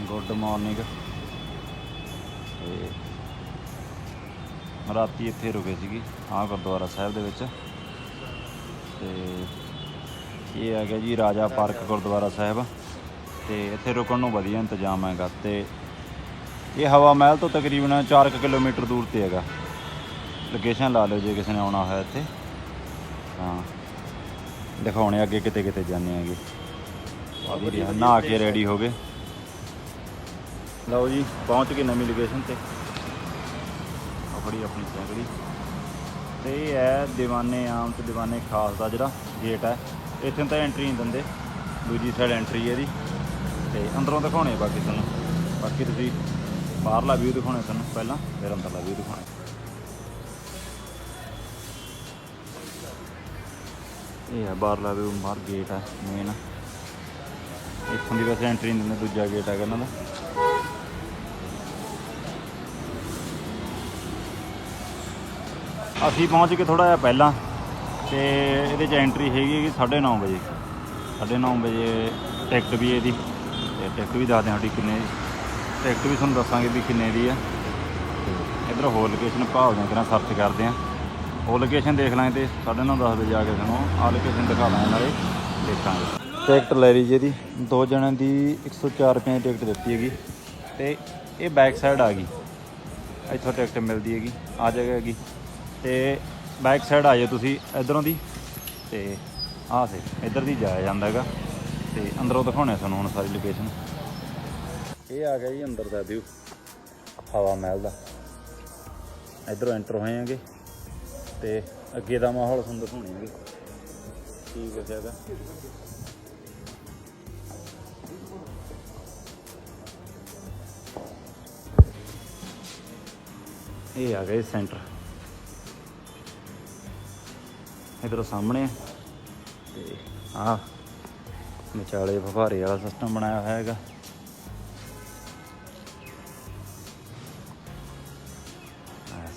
Good morning. ਤੇ ਰਾਤੀ ਇੱਥੇ ਰੁਕੇ ਸੀਗੀ ਆਹ ਗੁਰਦੁਆਰਾ ਸਾਹਿਬ ਦੇ ਵਿੱਚ। ਤੇ ਇਹ ਆ ਗਿਆ ਜੀ ਰਾਜਾ ਪਾਰਕ ਗੁਰਦੁਆਰਾ ਸਾਹਿਬ। ਤੇ ਇੱਥੇ ਰੁਕਣ ਨੂੰ ਵਧੀਆ ਇੰਤਜ਼ਾਮ ਹੈਗਾ। ਤੇ ਇਹ ਹਵਾ ਮਹਿਲ ਤੋਂ ਤਕਰੀਬਨ 4 ਕਿਲੋਮੀਟਰ ਦੂਰ ਤੇ ਹੈਗਾ। ਲੋਕੇਸ਼ਨ ਲਾ ਲਿਓ ਜੇ ਕਿਸੇ ਨੇ ਆਉਣਾ ਹੋਇਆ ਇੱਥੇ। ਹਾਂ। ਦਿਖਾਉਣੇ ਅੱਗੇ ਕਿਤੇ ਕਿਤੇ ਜਾਂਦੇ ਆਂਗੇ ਆ ਵੀ ਰਿਹਾ ਨਹਾ ਕੇ ਰੈਡੀ ਹੋ ਗਏ। ਲਓ ਜੀ, ਪਹੁੰਚ ਗਏ ਨਵੀਂ ਲੋਕੇਸ਼ਨ ਤੇ। ਆ ਆਪਣੀ ਸਾਈਕਲ ਤੇ ਇਹ ਹੈ ਦੀਵਾਨੇ ਆਮ ਤੇ ਦੀਵਾਨੇ ਖਾਸ ਦਾ ਜਿਹੜਾ ਗੇਟ ਹੈ। ਇੱਥੇ ਤਾਂ ਐਂਟਰੀ ਨਹੀਂ ਦਿੰਦੇ। ਦੂਜੀ ਸਾਈਡ ਐਂਟਰੀ ਹੈ ਇਹਦੀ। ਤੇ ਅੰਦਰੋਂ ਦਿਖਾਉਣੇ ਬਾਕੀ ਤੁਹਾਨੂੰ। ਬਾਕੀ ਤੁਸੀਂ ਬਾਹਰਲਾ ਵਿਊ ਦਿਖਾਉਣੇ ਤੁਹਾਨੂੰ ਪਹਿਲਾਂ, ਫਿਰ ਅੰਦਰਲਾ ਵਿਊ ਦਿਖਾਉਣੇ ਇਹ ਹੈ ਬਾਹਰਲਾ ਵਿਊ ਬਾਹਰ ਗੇਟ ਹੈ ਮੇਨ ਇੱਥੋਂ ਦੀ ਵੈਸੇ ਐਂਟਰੀ ਨਹੀਂ ਦਿੰਦੇ, ਦੂਜਾ ਗੇਟ ਹੈਗਾ ਇਹਨਾਂ ਦਾ। ਅਸੀਂ ਪਹੁੰਚ ਕੇ ਥੋੜਾ ਜਿਹਾ ਪਹਿਲਾਂ ਤੇ ਇਹਦੇ 'ਚ ਐਂਟਰੀ ਹੈਗੀ ਹੈਗੀ 9:30 ਵਜੇ। 9:30 ਵਜੇ ਟਿਕਟ ਵੀ ਇਹਦੀ ਤੇ ਟਿਕਟ ਵੀ ਦੱਸਦੇ ਹਾਂ ਸਾਡੀ ਕਿੰਨੇ ਦੀ। ਟਿਕਟ ਵੀ ਤੁਹਾਨੂੰ ਦੱਸਾਂਗੇ ਵੀ ਕਿੰਨੇ ਦੀ ਆ। ਤੇ ਇਧਰ ਹੋਰ ਲੋਕੇਸ਼ਨ ਭਾਲਦੇ ਹਾਂ ਸਰਚ ਕਰਦੇ ਹਾਂ। ਉਹ ਲੋਕੇਸ਼ਨ ਦੇਖ ਲਾਂਗੇ ਤੇ 9:30 10 ਵਜੇ ਜਾ ਕੇ ਤੁਹਾਨੂੰ ਆਹ ਲੋਕੇਸ਼ਨ ਦਿਖਾ ਦਾਂਗੇ ਨਾਲੇ, ਦੇਖਾਂਗੇ। ਟਿਕਟ ਲੈ ਲਈ ਜੀ ਇਹਦੀ। ਦੋ ਜਣਿਆਂ ਦੀ 104 ਰੁਪਏ ਦੀ ਟਿਕਟ ਦਿੱਤੀ ਹੈਗੀ। ਤੇ ਇਹ ਬੈਕ ਸਾਈਡ ਆ ਗਈ। ਇੱਥੋਂ ਟਿਕਟ ਮਿਲਦੀ ਹੈਗੀ। ਆ ਜਗ੍ਹਾ ਹੈਗੀ। ਤੇ ਬੈਕ ਸਾਈਡ ਆ ਜਾਓ ਤੁਸੀਂ ਇਧਰੋਂ ਦੀ ਤੇ ਆਹ ਸੇ ਇਧਰ ਦੀ ਜਾਇਆ ਜਾਂਦਾ ਹੈਗਾ ਤੇ ਅੰਦਰੋਂ ਦਿਖਾਉਣੇ ਤੁਹਾਨੂੰ ਹੁਣ ਸਾਰੀ ਲੋਕੇਸ਼ਨ ਇਹ ਆ ਗਿਆ ਜੀ ਅੰਦਰ ਦਾ ਵਿਊ ਹਵਾ ਮਹਿਲ ਦਾ। ਇਧਰੋਂ ਐਂਟਰ ਹੋਏ ਆਂਗੇ ਤੇ ਅੱਗੇ ਦਾ ਮਾਹੌਲ ਤੁਹਾਨੂੰ ਦਿਖਾਉਣੇ ਆਂਗੇ ਠੀਕ ਹੈ ਹੈਗਾ? ਇਹ ਆ ਗਏ ਸੈਂਟਰ ਇਧਰੋਂ ਸਾਹਮਣੇ ਆ। ਤੇ ਆ ਵਿਚਾਲੇ ਫੁਹਾਰੇ ਵਾਲਾ ਸਿਸਟਮ ਬਣਾਇਆ ਹੋਇਆ ਹੈਗਾ।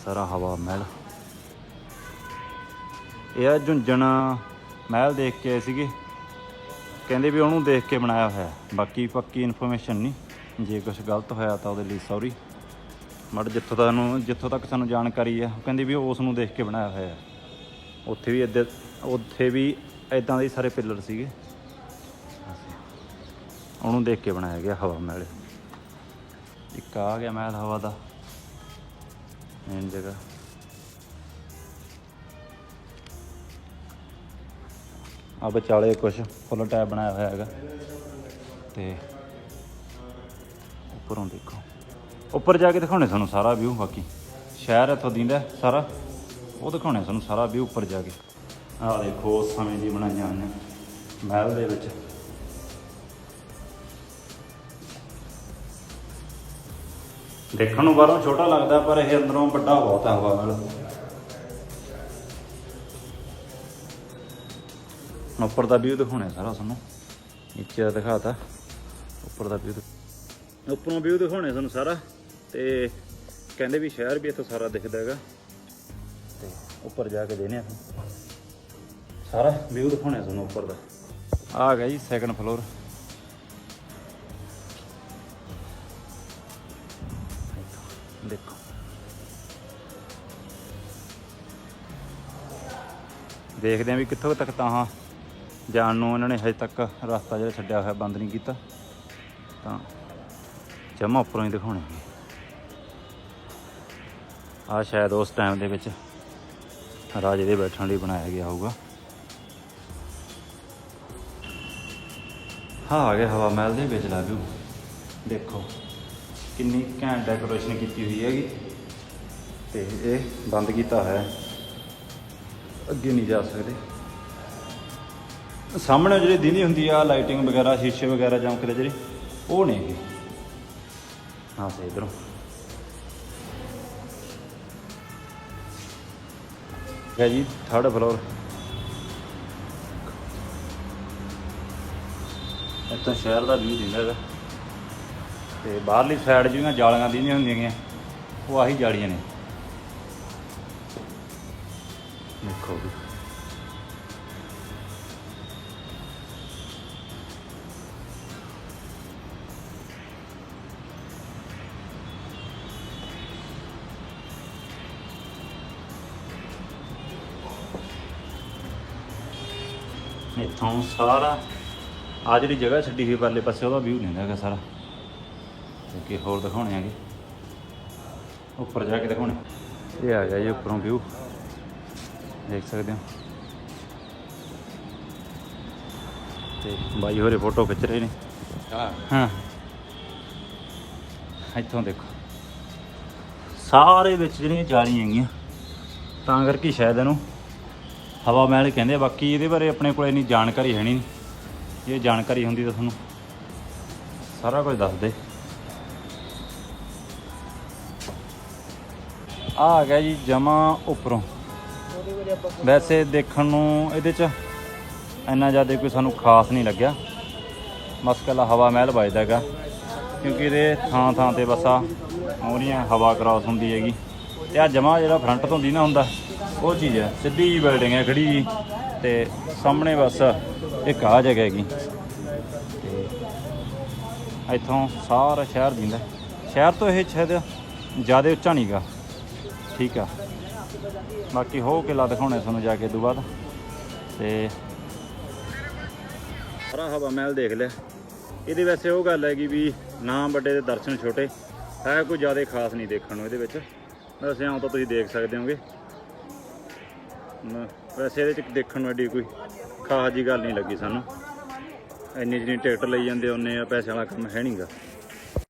ਸਾਰਾ ਹਵਾ ਮਹਿਲ। ਇਹ ਆ ਝੁੰਝਣ ਮਹਿਲ ਦੇਖ ਕੇ ਆਏ ਸੀਗੇ। ਕਹਿੰਦੇ ਵੀ ਉਹਨੂੰ ਦੇਖ ਕੇ ਬਣਾਇਆ ਹੋਇਆ ਬਾਕੀ ਪੱਕੀ ਇਨਫੋਰਮੇਸ਼ਨ ਨਹੀਂ। ਜੇ ਕੁਝ ਗਲਤ ਹੋਇਆ ਤਾਂ ਉਹਦੇ ਲਈ ਸੌਰੀ ਮੜ ਜਿੱਥੋਂ ਤੱਕ ਨੂੰ ਜਿੱਥੋਂ ਤੱਕ ਸਾਨੂੰ ਜਾਣਕਾਰੀ ਹੈ, ਉਹ ਕਹਿੰਦੇ ਵੀ ਉਸ ਨੂੰ ਦੇਖ ਕੇ ਬਣਾਇਆ ਹੋਇਆ ਉੱਥੇ ਵੀ ਇੱਦਾਂ ਉੱਥੇ ਵੀ ਇਦਾਂ ਦੇ ਸਾਰੇ ਪਿੱਲਰ ਸੀਗੇ। ਉਹਨੂੰ ਦੇਖ ਕੇ ਬਣਾਇਆ ਗਿਆ ਹਵਾ ਮਹਿਲ ਇੱਕ ਆ ਗਿਆ ਮਹਿਲ ਹਵਾ ਦਾ। ਮੇਨ ਜਗ੍ਹਾ। ਆ ਵਿਚਾਲੇ ਕੁਝ ਫੁੱਲ ਟੈਪ ਬਣਾਇਆ ਹੋਇਆ ਹੈਗਾ। ਤੇ ਉੱਪਰੋਂ ਦੇਖੋ। ਉੱਪਰ ਜਾ ਕੇ ਦਿਖਾਉਣੇ ਤੁਹਾਨੂੰ ਸਾਰਾ ਵਿਊ ਬਾਕੀ। ਸ਼ਹਿਰ ਇੱਥੋਂ ਦਿੰਦਾ ਸਾਰਾ। ਉਹ ਦਿਖਾਉਣੇ ਤੁਹਾਨੂੰ ਸਾਰਾ ਵਿਊ ਉੱਪਰ ਜਾ ਕੇ। ਆਹ ਦੇਖੋ, ਉਸ ਸਮੇਂ ਦੀ ਬਣਾਈਆਂ ਹੋਈਆਂ ਮਹਿਲ ਦੇ ਵਿੱਚ। ਦੇਖਣ ਨੂੰ ਬਾਹਰੋਂ ਛੋਟਾ ਲੱਗਦਾ, ਪਰ ਇਹ ਅੰਦਰੋਂ ਵੱਡਾ ਬਹੁਤ ਹੈ ਹਵਾ ਮਹਿਲ ਉੱਪਰ ਦਾ ਵਿਊ ਦਿਖਾਉਣਾ ਸਾਰਾ ਤੁਹਾਨੂੰ ਨੀਚੇ ਦਾ ਦਿਖਾਤਾ। ਉੱਪਰ ਦਾ ਵਿਊ ਉੱਪਰੋਂ ਵਿਊ ਦਿਖਾਉਣੇ ਤੁਹਾਨੂੰ ਸਾਰਾ। ਤੇ ਕਹਿੰਦੇ ਵੀ ਸ਼ਹਿਰ ਵੀ ਇੱਥੋਂ ਸਾਰਾ ਦਿਖਦਾ ਹੈਗਾ। ਤੇ ਉੱਪਰ ਜਾ ਕੇ ਦੇਨੇ ਆ ਸਾਰਾ ਵਿਊ ਦਿਖਾਉਣੇ ਤੁਹਾਨੂੰ ਉੱਪਰ ਦਾ। ਆ ਗਿਆ ਜੀ ਸੈਕੰਡ ਫਲੋਰ ਦੇਖੋ। ਦੇਖਦੇ ਆਂ ਵੀ ਕਿੱਥੋਂ ਤੱਕ ਤਾਂ ਜਾਣ ਨੂੰ ਇਹਨਾਂ ਨੇ ਹਜੇ ਤੱਕ ਰਸਤਾ ਜਿਹੜਾ ਛੱਡਿਆ ਹੋਇਆ ਬੰਦ ਨਹੀਂ ਕੀਤਾ। ਤਾਂ ਜਮਾ ਉੱਪਰੋਂ ਹੀ ਦਿਖਾਉਣੇ ਆ। ਸ਼ਾਇਦ ਉਸ ਟਾਈਮ ਦੇ ਵਿੱਚ ਰਾਜੇ ਦੇ ਬੈਠਣ ਲਈ ਬਣਾਇਆ ਗਿਆ ਹੋਊਗਾ। ਹਾਂ, ਆ ਗਿਆ ਹਵਾ ਮਹਿਲ ਦੇ ਵਿੱਚ ਲਾ ਵਿਊ ਦੇਖੋ, ਕਿੰਨੀ ਘੈਂਟ ਡੈਕੋਰੇਸ਼ਨ ਕੀਤੀ ਹੋਈ ਹੈਗੀ। ਤੇ ਇਹ ਬੰਦ ਕੀਤਾ ਹੋਇਆ ਅੱਗੇ ਨਹੀਂ ਜਾ ਸਕਦੇ। ਸਾਹਮਣੇ ਜਿਹੜੀ ਦਿਨੀ ਹੁੰਦੀ ਆ ਲਾਈਟਿੰਗ ਵਗੈਰਾ, ਸ਼ੀਸ਼ੇ ਵਗੈਰਾ ਚਮਕਦੇ ਜਿਹੜੇ, ਉਹ ਨਹੀਂ ਇਹ ਹਾਂ ਸੇ ਇਧਰੋਂ। ਹੈ ਜੀ ਥਰਡ ਫਲੋਰ ਇੱਥੋਂ ਸ਼ਹਿਰ ਦਾ ਵਿਊ ਦਿੰਦਾ ਹੈਗਾ। ਤੇ ਬਾਹਰਲੀ ਸਾਈਡ ਜਿਹੜੀਆਂ ਜਾਲੀਆਂ ਦੀਆਂ ਹੁੰਦੀਆਂ ਗੀਆਂ ਉਹ ਆਹੀ ਜਾਲੀਆਂ ਨੇ। ਦੇਖੋ ਵੀ ਇੱਥੋਂ ਸਾਰਾ। ਆ ਜਿਹੜੀ ਜਗ੍ਹਾ ਛੱਡੀ ਹੋਈ ਪਰਲੇ ਪਾਸੇ ਉਹਦਾ ਵਿਊ ਲੈਂਦਾ ਹੈਗਾ ਸਾਰਾ। ਅੱਗੇ ਹੋਰ ਦਿਖਾਉਣੇ ਆਗੇ ਉੱਪਰ ਜਾ ਕੇ ਦਿਖਾਉਣੇ। ਇਹ ਆ ਗਿਆ ਜੀ ਉੱਪਰੋਂ ਵਿਊ ਦੇਖ ਸਕਦੇ ਹੋ। ਤੇ ਬਾਈ ਹੋਰੇ ਫੋਟੋ ਖਿੱਚ ਰਹੇ ਨੇ। ਹਾਂ। ਹਾਂ। ਇੱਥੋਂ ਦੇਖੋ। ਸਾਰੇ ਵਿੱਚ ਜਿਹੜੀਆਂ ਜਾਲੀਆਂ ਹੈਗੀਆਂ ਤਾਂ ਕਰਕੇ ਸ਼ਾਇਦ ਇਹਨੂੰ ਹਵਾ ਮਹਿਲ ਕਹਿੰਦੇ ਬਾਕੀ ਇਹਦੇ ਬਾਰੇ ਆਪਣੇ ਕੋਲ ਇੰਨੀ ਜਾਣਕਾਰੀ ਹੈ ਨਹੀਂ ਇਹ ਜਾਣਕਾਰੀ ਹੁੰਦੀ ਤਾਂ ਤੁਹਾਨੂੰ ਸਾਰਾ ਕੁਝ ਦੱਸ ਦੇ। ਆ ਆ ਗਿਆ ਜੀ ਜਮਾ ਉੱਪਰੋਂ। ਵੈਸੇ ਦੇਖਣ ਨੂੰ ਇਹਦੇ ਚ ਇੰਨਾ ਜ਼ਿਆਦਾ ਕੋਈ ਸਾਨੂੰ ਖਾਸ ਨਹੀਂ ਲੱਗਿਆ। ਬਸ ਕੱਲਾ ਹਵਾ ਮਹਿਲ ਵੱਜਦਾ ਹੈਗਾ, ਕਿਉਂਕਿ ਇਹਦੇ ਥਾਂ ਥਾਂ ਤੇ ਬਸ ਆ ਮੋਰੀਆਂ ਹਵਾ ਕ੍ਰਾਸ ਹੁੰਦੀ ਹੈਗੀ। ਤੇ ਆ ਜਮਾ ਜਿਹੜਾ ਫਰੰਟ ਤੋਂ ਦੀ ਨਾ ਹੁੰਦਾ ਉਹ ਚੀਜ਼ ਹੈ ਸਿੱਧੀ ਜੀ ਬਿਲਡਿੰਗ ਹੈ ਖੜੀ ਜੀ ਤੇ ਸਾਹਮਣੇ ਬਸ ਇੱਕ ਆ ਜਗ੍ਹਾ ਹੈਗੀ। ਤੇ ਇੱਥੋਂ ਸਾਰਾ ਸ਼ਹਿਰ ਦਿੰਦਾ। ਸ਼ਹਿਰ ਤੋਂ ਇਹ ਸ਼ਾਇਦ ਜ਼ਿਆਦਾ ਉੱਚਾ ਨਹੀਂਗਾ ਠੀਕ ਆ। ਬਾਕੀ ਹੋ ਕਿਲਾ ਦਿਖਾਉਣੇ ਤੁਹਾਨੂੰ ਜਾ ਕੇ ਤੋਂ ਬਾਅਦ। ਤੇ ਸਾਰਾ ਹਵਾ ਮਹਿਲ ਦੇਖ ਲਿਆ। ਇਹਦੇ ਵੈਸੇ ਉਹ ਗੱਲ ਹੈਗੀ ਵੀ ਨਾ ਵੱਡੇ ਦੇ ਦਰਸ਼ਨ ਛੋਟੇ। ਹੈ ਕੋਈ ਜ਼ਿਆਦਾ ਖਾਸ ਨਹੀਂ ਦੇਖਣ ਨੂੰ ਇਹਦੇ ਵਿੱਚ। ਵੈਸੇ ਆਉਂ ਤਾਂ ਤੁਸੀਂ ਦੇਖ ਸਕਦੇ ਹੋਗੇ। ਵੈਸੇ ਇਹਦੇ ਚ ਦੇਖਣ ਨੂੰ ਐਡੀ ਕੋਈ ਖਾਸ ਜੀ ਗੱਲ ਨਹੀਂ ਲੱਗੀ ਸਾਨੂੰ। ਇੰਨੀ ਜਿਹੀ ਟਿਕਟ ਲਈ ਜਾਂਦੇ ਉਹਨੇ ਆ ਪੈਸੇ ਵਾਲਾ ਕੰਮ ਹੈ ਨਹੀਂਗਾ